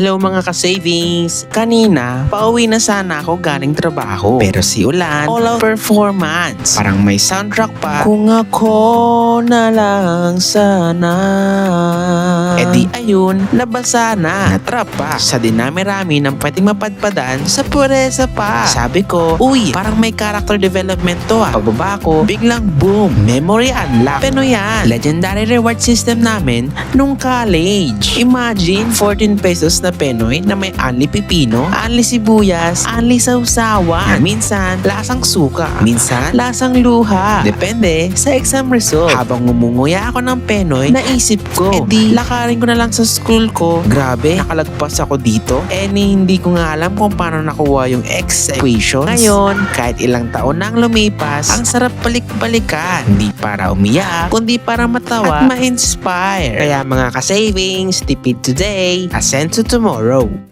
Hello mga ka-savings! Kanina, pauwi na sana ako galing trabaho. Pero si Ulan, all out performance. Parang may soundtrack pa. Kung ako na lang sana. E di ayun, nabasa na. Natrap pa. Sa dinami-rami ng pwedeng mapadpadan sa puresa pa. Sabi ko, uy, parang may character development to ah. Pagbaba ko, biglang boom, memory unlock. Pero yan, legendary reward system namin nung college. Imagine, 14 pesos na Penoy na may only pipino, only sibuyas, only sausawan. Minsan, lasang suka. Minsan, lasang luha. Depende sa exam result. Habang ngumunguya ako ng Penoy, naisip ko, eh di, lakarin ko na lang sa school ko. Grabe, nakalagpas ako dito. Eh hindi ko nga alam kung paano nakuha yung X equations. Ngayon, kahit ilang taon nang lumipas, ang sarap balik-balikan. Hindi para umiyak, kundi para matawa at ma-inspire. Kaya mga ka-savings, tipid today, ascend to tomorrow.